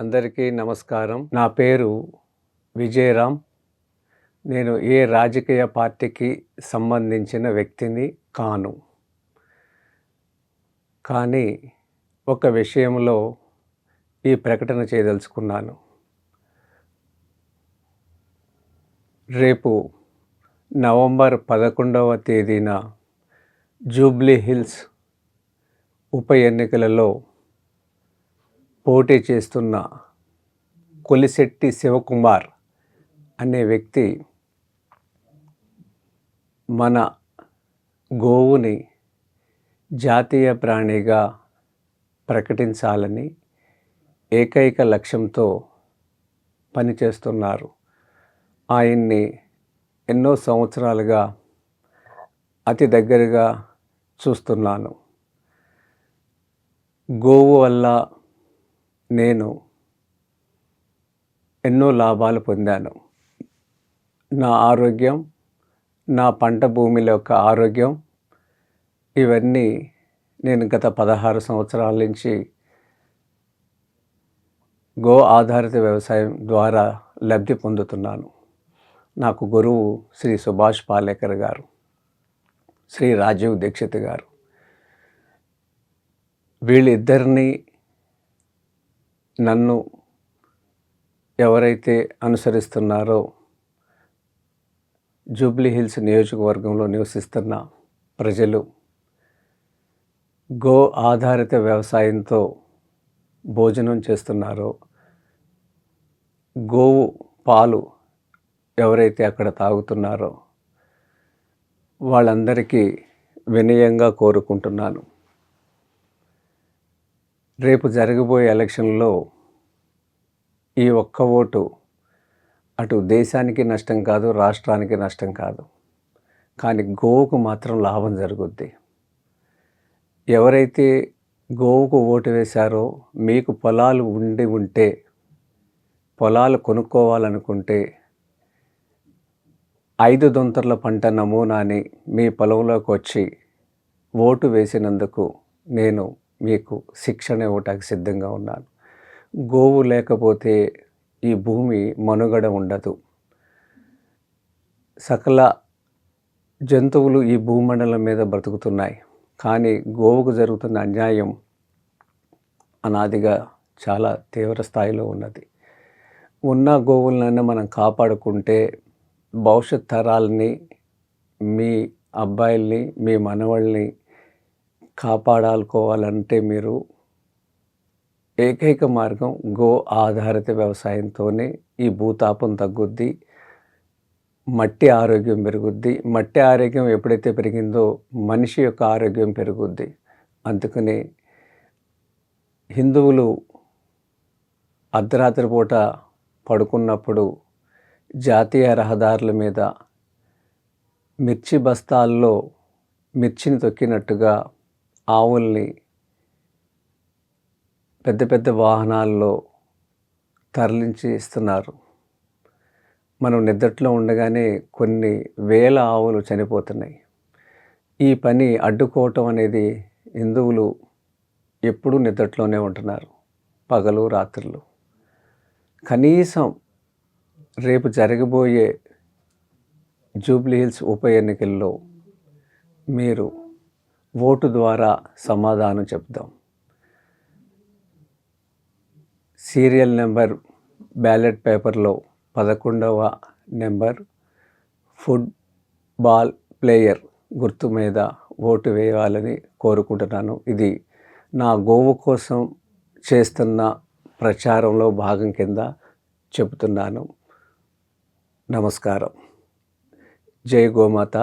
అందరికీ నమస్కారం. నా పేరు విజయరామ్. నేను ఏ రాజకీయ పార్టీకి సంబంధించిన వ్యక్తిని కాను. కానీ ఒక విషయంలో ఈ ప్రకటన చేయదలుచుకున్నాను. రేపు నవంబర్ పదకొండవ తేదీన జూబ్లీ హిల్స్ ఉప ఎన్నికలలో పోటీ చేస్తున్న కొలిశెట్టి శివకుమార్ అనే వ్యక్తి మన గోవుని జాతీయ ప్రాణిగా ప్రకటించాలని ఏకైక లక్ష్యంతో పనిచేస్తున్నారు. ఆయన్ని ఎన్నో సంవత్సరాలుగా అతి దగ్గరగా చూస్తున్నాను. గోవు వల్ల నేను ఎన్నో లాభాలు పొందాను. నా ఆరోగ్యం నా పంట భూమిల యొక్క ఆరోగ్యం ఇవన్నీ నేను గత పదహారు సంవత్సరాల నుంచి గో ఆధారిత వ్యవసాయం ద్వారా లబ్ధి పొందుతున్నాను. నాకు గురువు శ్రీ సుభాష్ పాలేకర్ గారు శ్రీ రాజీవ్ దీక్షిత్ గారు వీళ్ళిద్దరినీ నన్ను ఎవరైతే అనుసరిస్తున్నారో జూబ్లీ హిల్స్ నియోజకవర్గంలో నివసిస్తున్న ప్రజలు గో ఆధారిత వ్యవసాయంతో భోజనం చేస్తున్నారో గోవు పాలు ఎవరైతే అక్కడ తాగుతున్నారో వాళ్ళందరికీ వినయంగా కోరుకుంటున్నాను. రేపు జరగబోయే ఎలక్షన్లో ఈ ఒక్క ఓటు అటు దేశానికి నష్టం కాదు రాష్ట్రానికి నష్టం కాదు. కానీ గోవుకు మాత్రం లాభం జరుగుద్ది. ఎవరైతే గోవుకు ఓటు వేశారో మీకు పొలాలు ఉండి ఉంటే పొలాలు కొనుక్కోవాలనుకుంటే ఐదు దొంతర్ల పంట నమూనాని మీ పొలంలోకి వచ్చి ఓటు వేసినందుకు నేను మీకు శిక్షణ ఇవ్వటానికి సిద్ధంగా ఉన్నాను. గోవు లేకపోతే ఈ భూమి మనుగడ ఉండదు. సకల జంతువులు ఈ భూమండలం మీద బ్రతుకుతున్నాయి. కానీ గోవుకు జరుగుతున్న అన్యాయం అనాదిగా చాలా తీవ్ర స్థాయిలో ఉన్నది. ఉన్న గోవులనైనా మనం కాపాడుకుంటే భవిష్యత్ తరాలని మీ అబ్బాయిల్ని మీ మనవాళ్ళని కాపాడాలనుకోవాలంటే మీరు ఏకైక మార్గం గో ఆధారిత వ్యవసాయంతోనే ఈ భూతాపం తగ్గుద్ది మట్టి ఆరోగ్యం పెరుగుద్ది. మట్టి ఆరోగ్యం ఎప్పుడైతే పెరిగిందో మనిషి యొక్క ఆరోగ్యం పెరుగుద్ది. అందుకని హిందువులు అర్ధరాత్రి పూట పడుకున్నప్పుడు జాతీయ రహదారుల మీద మిర్చి బస్తాల్లో మిర్చిని తొక్కినట్టుగా ఆవుల్ని పెద్ద పెద్ద వాహనాల్లో తరలించి ఇస్తున్నారు. మనం నిద్రలో ఉండగానే కొన్ని వేల ఆవులు చనిపోతున్నాయి. ఈ పని అడ్డుకోవటం అనేది హిందువులు ఎప్పుడూ నిద్రలోనే ఉంటున్నారు పగలు రాత్రులు. కనీసం రేపు జరగబోయే జూబ్లీ హిల్స్ ఉప ఎన్నికల్లో మీరు ఓటు ద్వారా సమాధానం చెప్దాం. సీరియల్ నెంబర్ బ్యాలెట్ పేపర్లో పదకొండవ నెంబర్ ఫుట్బాల్ ప్లేయర్ గుర్తు మీద ఓటు వేయాలని కోరుకుంటున్నాను. ఇది నా గోవు కోసం చేస్తున్న ప్రచారంలో భాగం కింద చెబుతున్నాను. నమస్కారం. జై గోమాత.